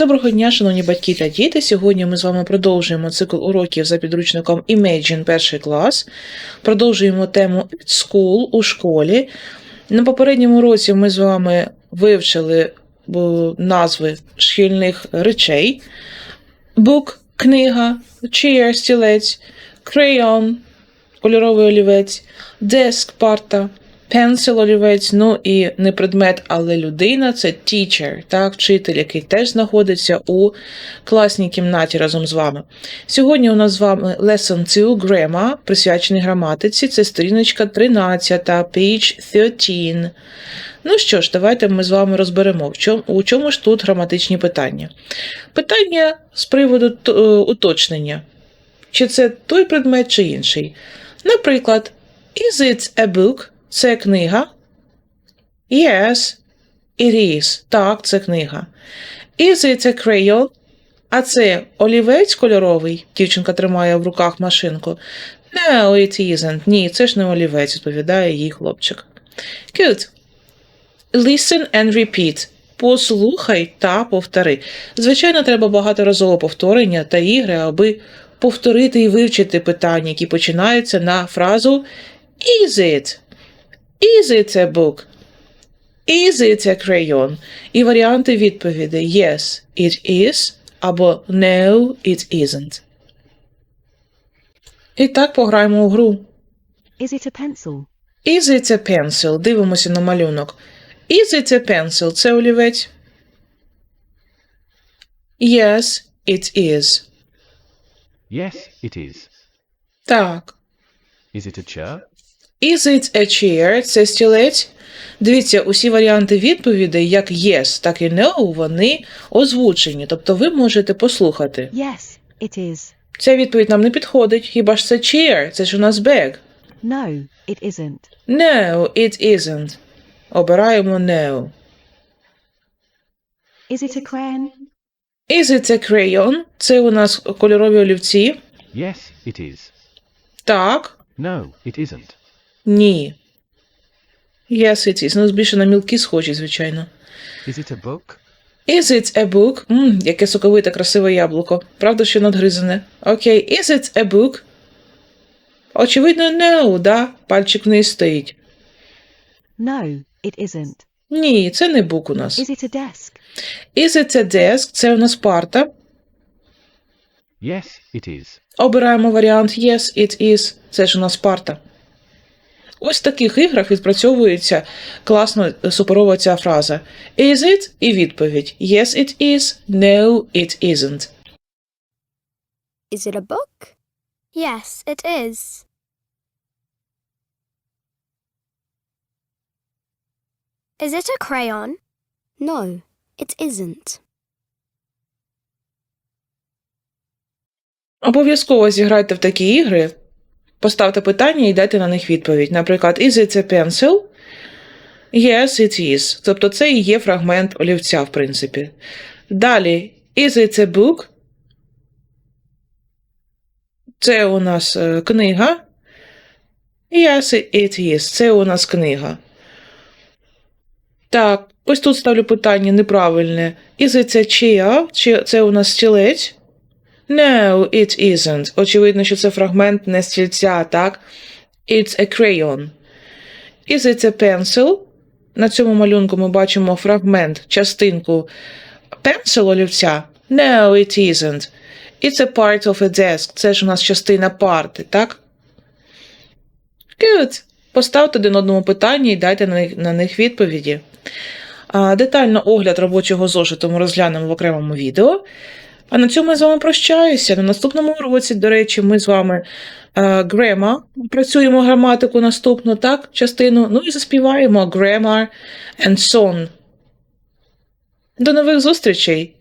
Доброго дня, шановні батьки та діти. Сьогодні ми з вами продовжуємо цикл уроків за підручником Imagine перший клас. Продовжуємо тему School у школі. На попередньому році ми з вами вивчили назви шкільних речей: book – книга, chair – стілець, crayon – кольоровий олівець, desk – парта, pencil – олівець, ну і не предмет, але людина це teacher, так, вчитель, який теж знаходиться у класній кімнаті разом з вами. Сьогодні у нас з вами Lesson 2 Grammar, присвячений граматиці. Це сторіночка 13, page 13. Ну що ж, давайте ми з вами розберемо, в чому, у чому ж тут граматичні питання. Питання з приводу е, уточнення. Чи це той предмет, чи інший. Наприклад, Is it a book? Це книга. Yes, it is. Так, це книга. Is it a crayon? А це олівець кольоровий. Дівчинка тримає в руках машинку. No, it isn't. Ні, це ж не олівець, відповідає їй хлопчик. Good. Listen and repeat. Послухай та повтори. Звичайно, треба багаторазове повторення та ігри, аби повторити і вивчити питання, які починаються на фразу Is it? Is it a book? Is it a crayon? І варіанти відповідей Yes, it is або No, it isn't. І так пограємо у гру. Is it a pencil? Is it a pencil? Дивимося на малюнок. Is it a pencil? Це олівець? Yes, it is. Yes, it is. Так. Is it a chair? Is it a chair? Це стілець? Дивіться, усі варіанти відповідей, як yes, так і no, вони озвучені. Тобто ви можете послухати. Yes, it is. Ця відповідь нам не підходить. Хіба ж це chair? Це ж у нас bag. No, it isn't. No, it isn't. Обираємо no. Is it a crayon? Is it a crayon? Це у нас кольорові олівці. Yes, it is. Так. No, it isn't. Ні. Yes, it is. Ну, більше на мілкі схожі, звичайно. Is it a book? Is it a book? Мм, яке соковите, красиве яблуко. Правда, що надгризане. Окей. Is it a book? Очевидно, no, да? Пальчик вниз стоїть. No, it isn't. Ні, це не бук у нас. Is it a desk? Is it a desk? Це у нас парта. Yes, it is. Обираємо варіант Yes, it is. Це ж у нас парта. Ось в таких іграх відпрацьовується класно суперова ця фраза. Is it? І відповідь. Yes, it is. No, it isn't. Is it a book? Yes, it is. Is it a crayon? No, it isn't. Обов'язково зіграйте в такі ігри, поставте питання і дайте на них відповідь. Наприклад, is it a pencil? Yes, it is. Тобто це і є фрагмент олівця, в принципі. Далі, is it a book? Це у нас е, книга. Yes, it is. Це у нас книга. Так, ось тут ставлю питання неправильне. Is it a chair? Це у нас стілець? No, it isn't. Очевидно, що це фрагмент не стільця, так? It's a crayon. Is it a pencil? На цьому малюнку ми бачимо фрагмент, частинку pencil олівця. No, it isn't. It's a part of a desk. Це ж у нас частина парти, так? Good. Поставте один одному питання і дайте на них, на них відповіді. Детально огляд робочого зошиту ми розглянемо в окремому відео. А на цьому я з вами прощаюся. На наступному уроці, до речі, ми з вами е, грема, працюємо граматику наступну, так, частину, ну і заспіваємо grammar and song. До нових зустрічей!